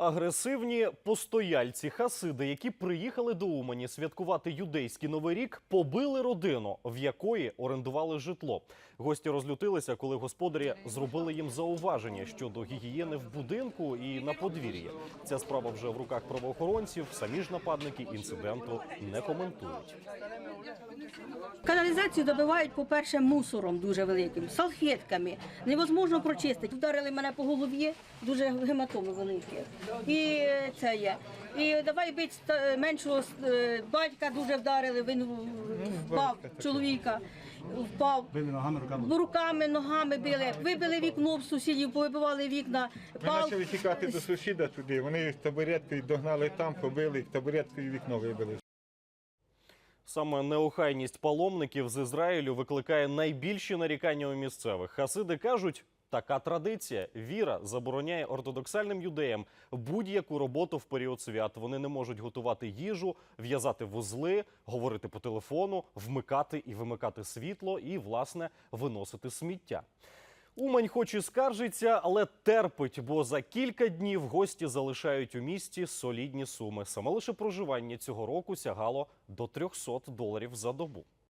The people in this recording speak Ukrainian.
Агресивні постояльці хасиди, які приїхали до Умані святкувати юдейський новий рік, побили родину, в якої орендували житло. Гості розлютилися, коли господарі зробили їм зауваження щодо гігієни в будинку і на подвір'ї. Ця справа вже в руках правоохоронців. Самі ж нападники інциденту не коментують. Каналізацію добивають, по-перше, мусором дуже великим, салфетками. Невозможно прочистити. Вдарили мене по голові, дуже гематоми великі. І це є. І давай бить меншого е, батька дуже вдарили, він впав, чоловіка впав. Били ногами, руками. Руками, ногами били, вибили вікно в сусідів, повибивали вікна. Ми почали тікати до сусіда туди. Вони табуреткою догнали там, побили, табуреткою вікно вибили. Саме неохайність паломників з Ізраїлю викликає найбільші нарікання у місцевих. Хасиди кажуть, така традиція віра забороняє ортодоксальним юдеям будь-яку роботу в період свят. Вони не можуть готувати їжу, в'язати вузли, говорити по телефону, вмикати і вимикати світло і, власне, виносити сміття. Умань хоч і скаржиться, але терпить, бо за кілька днів гості залишають у місті солідні суми. Саме лише проживання цього року сягало до 300 доларів за добу.